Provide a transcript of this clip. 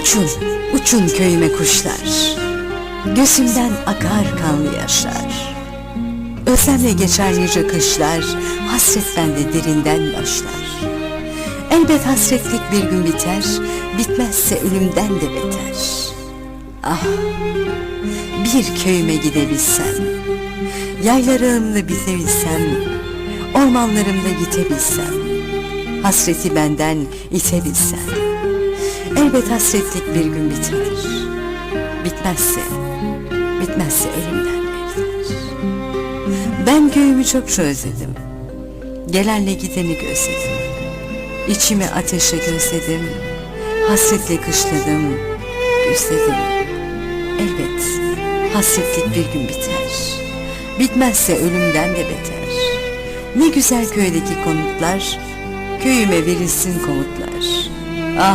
Uçun, uçun köyüme kuşlar. Gözümden akar kanlı yaşlar. Özlemle geçer nice kışlar, hasret bende derinden başlar. Elbet hasretlik bir gün biter, bitmezse ölümden de beter. Ah, bir köyüme gidebilsem, yaylarımda bitebilsem, ormanlarımda gitebilsem, hasreti benden itebilsem. Elbet hasretlik bir gün biter. Bitmezse, bitmezse ölümden de biter. Ben köyümü çok özledim. Gelenle gideni gözledim. İçimi ateşe gözledim. Hasretle kışladım, gözledim. Elbet hasretlik bir gün biter. Bitmezse ölümden de beter. Ne güzel köydeki konutlar, köyüme verilsin komutlar.